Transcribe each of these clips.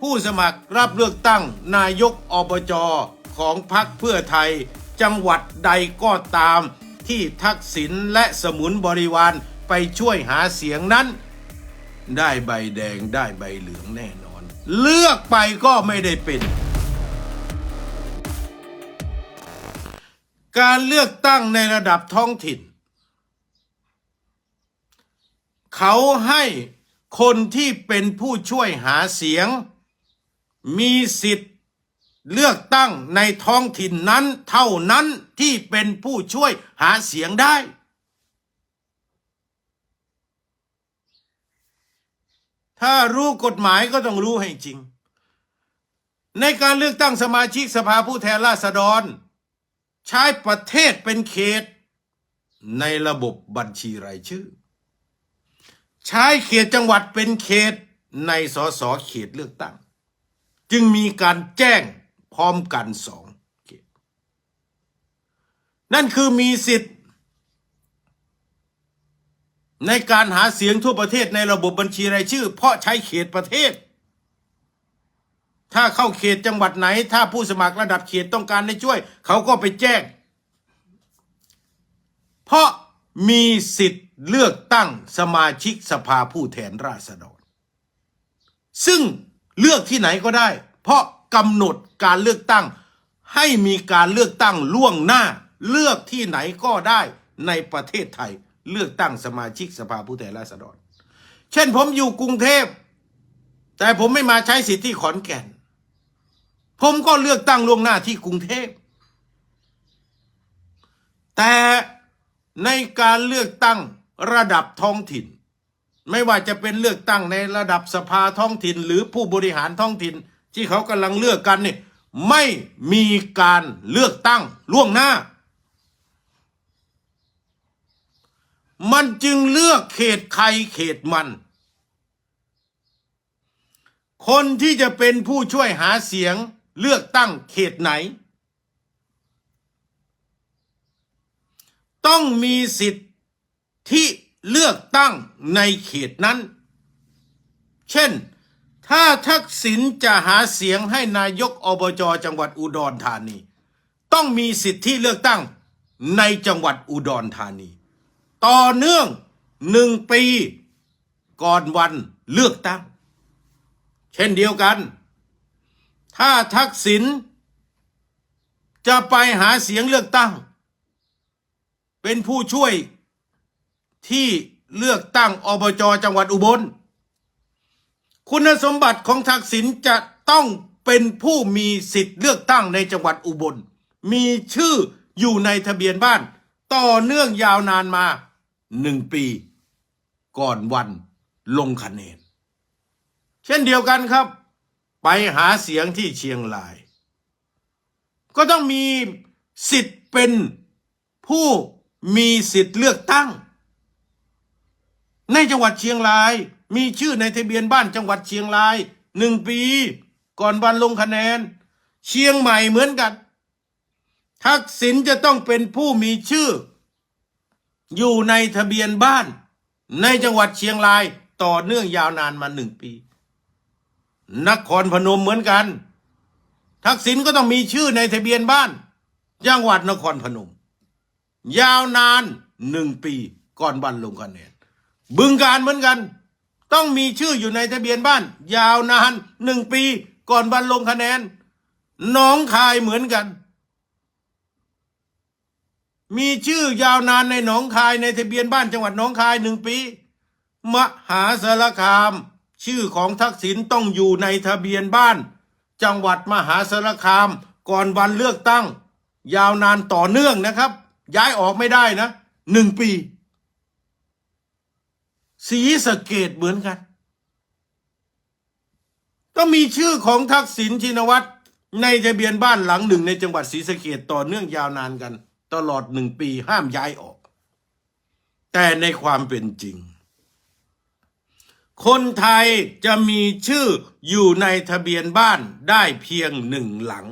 ผู้สมัครรับเลือกตั้งนายกอบจของพรรคเพื่อไทย จังหวัดใดก็ตาม ที่ทักษิณและสมุนบริวารไปช่วยหาเสียงนั้น ได้ใบแดงได้ใบเหลืองแน่นอน เลือกไปก็ไม่ได้เป็น การเลือกตั้งในระดับท้องถิ่น เขาให้คนที่เป็นผู้ช่วยหาเสียง มีสิทธิ์เลือกตั้งในท้องถิ่นนั้นเท่านั้นที่เป็นผู้ช่วยหาเสียงได้ ถ้ารู้กฎหมายก็ต้องรู้ให้จริง ในการเลือกตั้งสมาชิกสภาผู้แทนราษฎร ใช้ประเทศเป็นเขต ในระบบบัญชีรายชื่อ ใช้เขตจังหวัดเป็นเขตในสสเขตเลือกตั้ง จึงมีการแจ้งพร้อมกันสองเขตนั่นคือมีสิทธิ์ ในการหาเสียงทั่วประเทศในระบบบัญชีรายชื่อ เพราะใช้เขตประเทศ ถ้าเข้าเขตจังหวัดไหน ถ้าผู้สมัครระดับเขตต้องการให้ช่วย เขาก็ไปแจ้ง เพราะมีสิทธิ์เลือกตั้งสมาชิกสภาผู้แทนราษฎร ซึ่ง เลือกที่ไหนก็ได้ เพราะกำหนดการเลือกตั้ง ให้มีการเลือกตั้งล่วงหน้า เลือกที่ไหนก็ได้ในประเทศไทย เลือกตั้งสมาชิกสภาผู้แทนราษฎร เช่นผมอยู่กรุงเทพ แต่ผมไม่มาใช้สิทธิ์ที่ขอนแก่น ผมก็เลือกตั้งล่วงหน้าที่กรุงเทพ แต่ในการเลือกตั้งระดับท้องถิ่น ไม่ว่าจะเป็นเลือกตั้งในระดับสภาท้องถิ่น หรือผู้บริหารท้องถิ่น ที่เขากำลังเลือกกันนี่ไม่มีการเลือกตั้งล่วงหน้า มันจึงเลือกเขตใครเขตมัน คนที่จะเป็นผู้ช่วยหาเสียงเลือกตั้งเขตไหน ต้องมีสิทธิ์ที่ เลือกตั้งในเขตนั้น เช่น ถ้าทักษิณจะหาเสียงให้นายกอบจจังหวัดอุดรธานี ต้องมีสิทธิเลือกตั้งในจังหวัดอุดรธานี ต่อเนื่องหนึ่งปีก่อนวันเลือกตั้ง เช่นเดียวกัน ถ้าทักษิณจะไปหาเสียงเลือกตั้ง เป็นผู้ช่วย ที่เลือกตั้งอบจจังหวัดอุบล คุณสมบัติของทักษิณจะต้องเป็นผู้มีสิทธิ์เลือกตั้งในจังหวัดอุบล มีชื่ออยู่ในทะเบียนบ้าน ต่อเนื่องยาวนานมาหนึ่งปี ก่อนวันลงคะแนน เช่นเดียวกันครับ ไปหาเสียงที่เชียงราย ก็ต้องมีสิทธิ์เป็นผู้มีสิทธิ์เลือกตั้ง ในจังหวัดเชียงราย มีชื่อในทะเบียนบ้านจังหวัดเชียงรายหนึ่งปี ก่อนวันลงคะแนน เชียงใหม่เหมือนกัน ทักษิณจะต้องเป็นผู้มีชื่อ อยู่ในทะเบียนบ้าน ในจังหวัดเชียงรายต่อเนื่องยาวนานมาหนึ่งปี นครพนมเหมือนกัน ทักษิณก็ต้องมีชื่อในทะเบียนบ้าน จังหวัดนครพนม ยาวนานหนึ่งปีก่อนวันลงคะแนน บึงการเหมือนกัน ต้องมีชื่ออยู่ในทะเบียนบ้าน ยาวนานหนึ่งปีก่อนวันลงคะแนนหน้องคายเหมือนกัน มีชื่อยาวนานในหนองคายในทะเบียนบ้านจังหวัดหนองคายหนึ่งปี มหาสารคาม ชื่อของทักษิณต้องอยู่ในทะเบียนบ้าน จังหวัดมหาสารคามก่อนวันเลือกตั้ง ยาวนานต่อเนื่องนะครับ ย้ายออกไม่ได้นะหนึ่งปี สีสะเกตเหมือนกัน ก็มีชื่อของทักษิณชินวัตรในทะเบียนบ้านหลังหนึ่งในจังหวัดศรีสะเกดต่อเนื่องยาวนานกัน ตลอดหนึ่งปีห้ามย้ายออก แต่ในความเป็นจริง คนไทยจะมีชื่ออยู่ในทะเบียนบ้านได้เพียงหนึ่งหลัง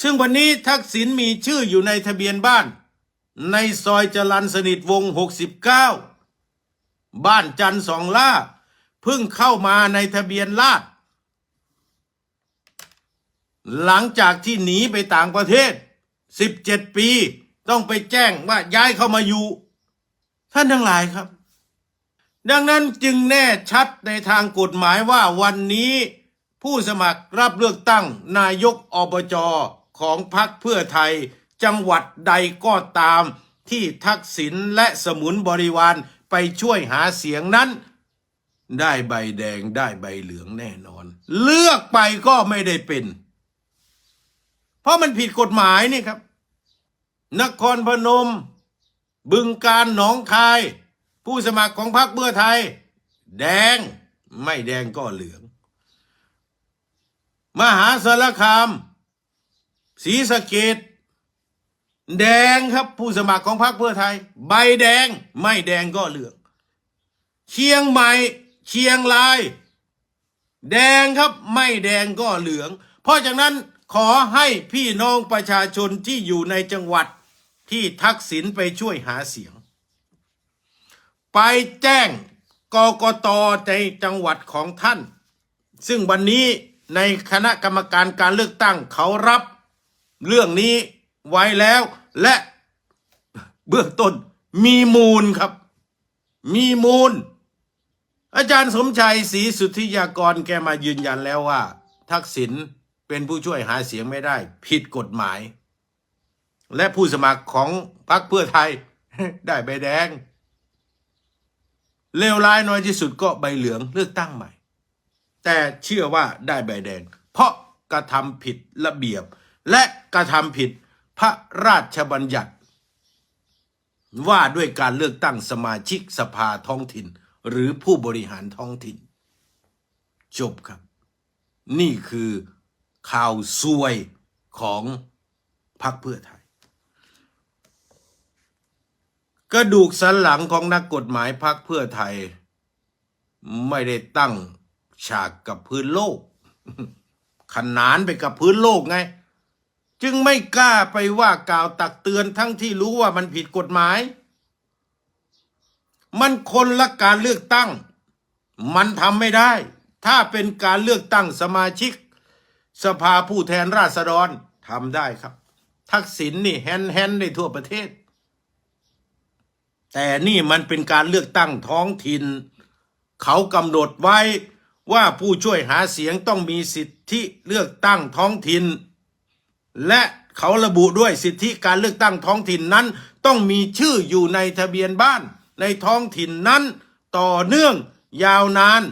ซึ่งวันนี้ทักษิณมีชื่ออยู่ในทะเบียนบ้าน ในซอยจรันสนิทวง 69 บ้านจันสองล่าเพิ่งเข้ามาในทะเบียนราษหลังจากที่หนีไปต่างประเทศ 17 ปี ต้องไปแจ้งว่าย้ายเข้ามาอยู่ ท่านทั้งหลายครับ ดังนั้นจึงแน่ชัดในทางกฎหมายว่าวันนี้ผู้สมัครรับเลือกตั้งนายกอบจของพรรคเพื่อไทย จังหวัดใดก็ตาม ที่ทักษิณและสมุนบริวารไปช่วยหาเสียงนั้น ได้ใบแดงได้ใบเหลืองแน่นอน เลือกไปก็ไม่ได้เป็น เพราะมันผิดกฎหมายนี่ครับ นครพนม บึงการหนองคาย ผู้สมัครของพรรคเพื่อไทย แดงไม่แดงก็เหลือง มหาสารคามศรีสะเกด แดงครับผู้สมัครของพรรคเพื่อไทย ใบแดงไม่แดงก็เหลือง เชียงใหม่เชียงราย แดงครับไม่แดงก็เหลือง เพราะฉะนั้นขอให้พี่น้องประชาชนที่อยู่ในจังหวัดที่ทักษิณไปช่วยหาเสียง ไปแจ้งกกตในจังหวัดของท่าน ซึ่งวันนี้ในคณะกรรมการการเลือกตั้งเขารับเรื่องนี้ไว้แล้ว และเบื้องต้นมีมูลครับ มีมูล อาจารย์สมชัยศรีสุทธิยากรแกมายืนยันแล้วว่า ทักษิณเป็นผู้ช่วยหาเสียงไม่ได้ ผิดกฎหมาย และผู้สมัครของพรรคเพื่อไทยได้ใบแดง เลวร้ายน้อยที่สุดก็ใบเหลืองเลือกตั้งใหม่ แต่เชื่อว่าได้ใบแดง เพราะกระทำผิดระเบียบและกระทำผิด พระราชบัญญัติ ว่าด้วยการเลือกตั้งสมาชิกสภาท้องถิ่น หรือผู้บริหารท้องถิ่น จบครับ นี่คือข่าวซวยของพรรคเพื่อไทย กระดูกสันหลังของนักกฎหมายพรรคเพื่อไทย ไม่ได้ตั้งฉากกับพื้นโลก ขนานไปกับพื้นโลกไง จึงไม่กล้าไปว่ากล่าวตักเตือนทั้งที่รู้ว่ามันผิดกฎหมาย มันคนละการเลือกตั้ง มันทำไม่ได้ ถ้าเป็นการเลือกตั้งสมาชิก สภาผู้แทนราษฎรทำได้ครับ ทักษิณนนี่แฮนแฮนได้ทั่วประเทศ แต่นี่มันเป็นการเลือกตั้งท้องถิ่น เขากำหนดไว้ว่าผู้ช่วยหาเสียงต้องมีสิทธิเลือกตั้งท้องถิ่น และเขาระบุด้วยสิทธิการเลือกตั้งท้องถิ่นนั้น ต้องมีชื่ออยู่ในทะเบียนบ้าน ในท้องถิ่นนั้น ต่อเนื่องยาวนาน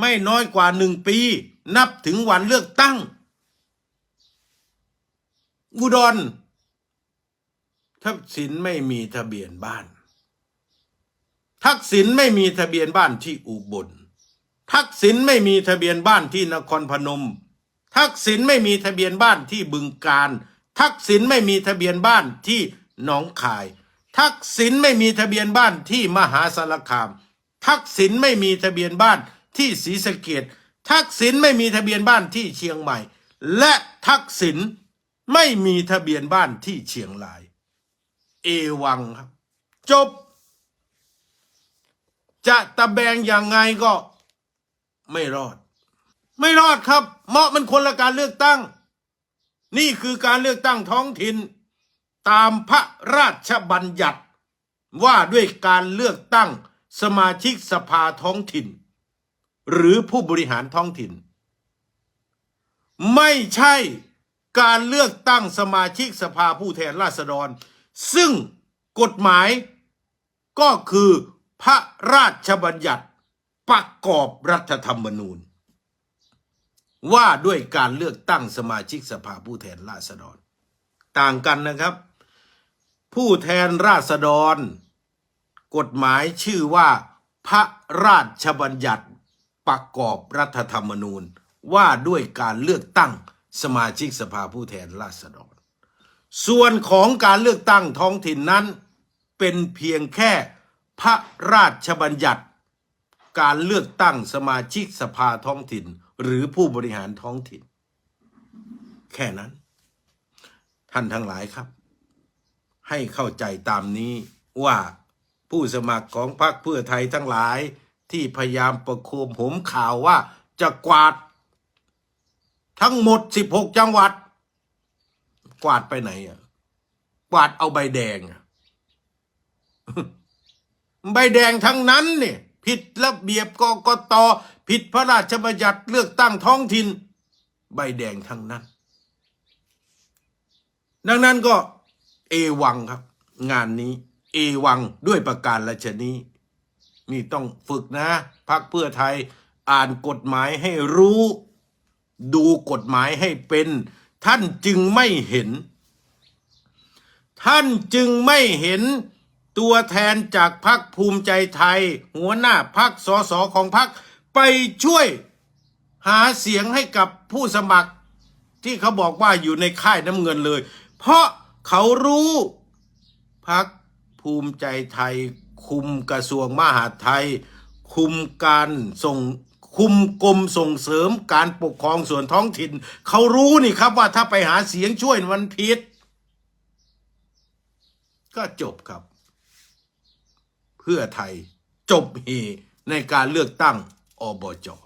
ไม่น้อยกว่าหนึ่งปี นับถึงวันเลือกตั้ง อุดรทักษิณไม่มีทะเบียนบ้าน ทักษิณไม่มีทะเบียนบ้านที่อุบล ทักษิณไม่มีทะเบียนบ้านที่นครพนม ทักษิณไม่มีทะเบียนบ้านที่บึงการ ทักษิณไม่มีทะเบียนบ้านที่หนองคาย ทักษิณไม่มีทะเบียนบ้านที่มหาสารคาม ทักษิณไม่มีทะเบียนบ้านที่ศรีสะเกดทักษิณไม่มีทะเบียนบ้านที่เชียงใหม่ และทักษิณไม่มีทะเบียนบ้านที่เชียงราย เอวังครับ จบ จะตะแบงยังไงก็ไม่รอด ไม่รอดครับ เหมาะมันคนละการเลือกตั้ง นี่คือการเลือกตั้งท้องถิ่น ตามพระราชบัญญัติ ว่าด้วยการเลือกตั้งสมาชิกสภาท้องถิ่น หรือผู้บริหารท้องถิ่น ไม่ใช่การเลือกตั้งสมาชิกสภาผู้แทนราษฎร ซึ่งกฎหมายก็คือพระราชบัญญัติประกอบรัฐธรรมนูญ ว่าด้วยการเลือกตั้งสมาชิกสภาผู้แทนราษฎร ต่างกันนะครับ ผู้แทนราษฎร กฎหมายชื่อว่า พระราชบัญญัติประกอบรัฐธรรมนูญ ว่าด้วยการเลือกตั้งสมาชิกสภาผู้แทนราษฎร ส่วนของการเลือกตั้งท้องถิ่นนั้น เป็นเพียงแค่พระราชบัญญัติ การเลือกตั้งสมาชิกสภาท้องถิ่น หรือผู้บริหารท้องถิ่น แค่นั้น ท่านทั้งหลายครับ ให้เข้าใจตามนี้ว่าผู้สมัครของพรรคเพื่อไทยทั้งหลายที่พยายามประโคมหมข่าวว่าจะกวาด ทั้งหมด 16 จังหวัด กวาดไปไหนอะ กวาดเอาใบแดงอะใบแดงทั้งนั้นเนี่ยผิดระเบียบกกต ผิดพระราชบัญญัติเลือกตั้งท้องถิ่นใบแดงทั้งนั้น ดังนั้นก็เอวังครับ งานนี้ เอวังด้วยประการละชนี้นี่ต้องฝึกนะพักเพื่อไทยอ่านกฎหมายให้รู้ ดูกฎหมายให้เป็น ท่านจึงไม่เห็น ท่านจึงไม่เห็นตัวแทนจากพรรคภูมิใจไทย หัวหน้าพรรคสสของพรรค ไปช่วยหาเสียงให้กับผู้สมัคร ที่เขาบอกว่าอยู่ในค่ายน้ำเงินเลย เพราะเขารู้พักภูมิใจไทย คุมกระทรวงมหาดไทย คุมการส่งคุมกรมส่งเสริมการปกครองส่วนท้องถิ่น เขารู้นี่ครับว่าถ้าไปหาเสียงช่วยมันผิด ก็จบครับ เพื่อไทยจบเฮในการเลือกตั้ง 包包饺